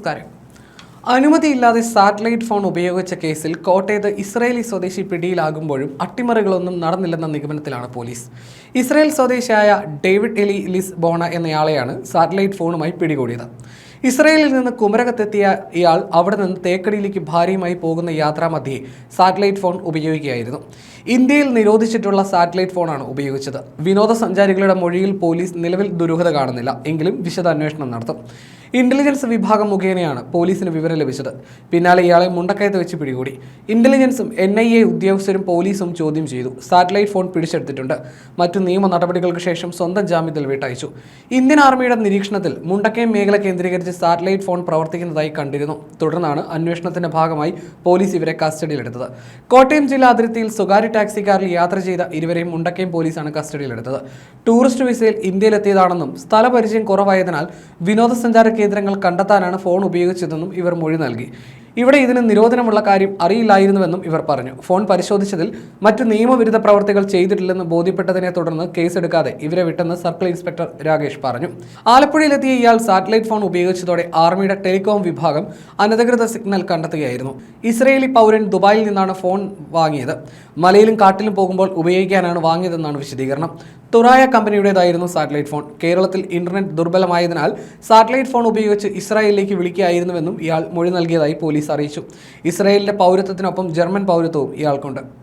നമസ്കാരം അനുമതിയില്ലാതെ satellite phone ഉപയോഗിച്ച കേസിൽ കോട്ടയത്ത് ഇസ്രയേലി സ്വദേശി പിടിയിലാകുമ്പോഴും അട്ടിമറികളൊന്നും നടന്നില്ലെന്ന നിഗമനത്തിലാണ് പോലീസ്. ഇസ്രയേൽ സ്വദേശിയായ ഡേവിഡ് എലി ലിസ് ബോണ എന്നയാളെയാണ് സാറ്റലൈറ്റ് ഫോണുമായി പിടികൂടിയത്. ഇസ്രയേലിൽ നിന്ന് കുമരകത്തെത്തിയ ഇയാൾ അവിടെ നിന്ന് തേക്കടിയിലേക്ക് ഭാര്യയുമായി പോകുന്ന യാത്രാമധ്യേ സാറ്റലൈറ്റ് ഫോൺ ഉപയോഗിക്കുകയായിരുന്നു. ഇന്ത്യയിൽ നിരോധിച്ചിട്ടുള്ള സാറ്റലൈറ്റ് ഫോണാണ് ഉപയോഗിച്ചത്. വിനോദസഞ്ചാരികളുടെ മൊഴിയിൽ പോലീസ് നിലവിൽ ദുരൂഹത കാണുന്നില്ല. എങ്കിലും വിശദ അന്വേഷണം നടത്തും. ഇന്റലിജൻസ് വിഭാഗം മുഖേനയാണ് പോലീസിന് വിവരം ലഭിച്ചത്. പിന്നാലെ ഇയാളെ മുണ്ടക്കയത്ത് വെച്ച് പിടികൂടി. ഇന്റലിജൻസും എൻ ഐ എ ഉദ്യോഗസ്ഥരും പോലീസും ചോദ്യം ചെയ്തു. സാറ്റലൈറ്റ് ഫോൺ പിടിച്ചെടുത്തിട്ടുണ്ട്. മറ്റു നിയമ നടപടികൾക്ക് ശേഷം സ്വന്തം ജാമ്യത്തിൽ വിട്ടയച്ചു. ഇന്ത്യൻ ആർമിയുടെ നിരീക്ഷണത്തിൽ മുണ്ടക്കയം മേഖല കേന്ദ്രീകരിച്ച് സാറ്റലൈറ്റ് ഫോൺ പ്രവർത്തിക്കുന്നതായി കണ്ടിരുന്നു. തുടർന്നാണ് അന്വേഷണത്തിന്റെ ഭാഗമായി പോലീസ് ഇവരെ കസ്റ്റഡിയിലെടുത്തത്. കോട്ടയം ജില്ലാ അതിർത്തിയിൽ സ്വകാര്യ ടാക്സിക്കാരിൽ യാത്ര ചെയ്ത ഇരുവരെയും മുണ്ടക്കയം പോലീസാണ് കസ്റ്റഡിയിലെടുത്തത്. ടൂറിസ്റ്റ് വിസയിൽ ഇന്ത്യയിലെത്തിയതാണെന്നും സ്ഥലപരിചയം കുറവായതിനാൽ വിനോദസഞ്ചാര കേന്ദ്രങ്ങൾ കണ്ടെത്താനാണ് ഫോൺ ഉപയോഗിച്ചതെന്നും ഇവർ മൊഴി നൽകി. ഇവിടെ ഇതിന് നിരോധനമുള്ള കാര്യം അറിയില്ലായിരുന്നുവെന്നും ഇവർ പറഞ്ഞു. ഫോൺ പരിശോധിച്ചതിൽ മറ്റ് നിയമവിരുദ്ധ പ്രവർത്തികൾ ചെയ്തിട്ടില്ലെന്ന് ബോധ്യപ്പെട്ടതിനെ തുടർന്ന് കേസെടുക്കാതെ ഇവരെ വിട്ടെന്ന് സർക്കിൾ ഇൻസ്പെക്ടർ രാകേഷ് പറഞ്ഞു. ആലപ്പുഴയിലെത്തിയ ഇയാൾ സാറ്റലൈറ്റ് ഫോൺ ഉപയോഗിച്ചതോടെ ആർമിയുടെ ടെലികോം വിഭാഗം അനധികൃത സിഗ്നൽ കണ്ടെത്തുകയായിരുന്നു. ഇസ്രയേലി പൗരൻ ദുബായിൽ നിന്നാണ് ഫോൺ വാങ്ങിയത്. മലയിലും കാട്ടിലും പോകുമ്പോൾ ഉപയോഗിക്കാനാണ് വാങ്ങിയതെന്നാണ് വിശദീകരണം. തുറായ കമ്പനിയുടേതായിരുന്നു സാറ്റലൈറ്റ് ഫോൺ. കേരളത്തിൽ ഇന്റർനെറ്റ് ദുർബലമായതിനാൽ സാറ്റലൈറ്റ് ഫോൺ ഉപയോഗിച്ച് ഇസ്രായേലിലേക്ക് വിളിക്കുകയായിരുന്നുവെന്നും ഇയാൾ മൊഴി നൽകിയതായി പോലീസ് അറിയിച്ചു. ഇസ്രായേലിന്റെ പൗരത്വത്തിനൊപ്പം ജർമ്മൻ പൗരത്വവും ഇയാൾക്കുണ്ട്.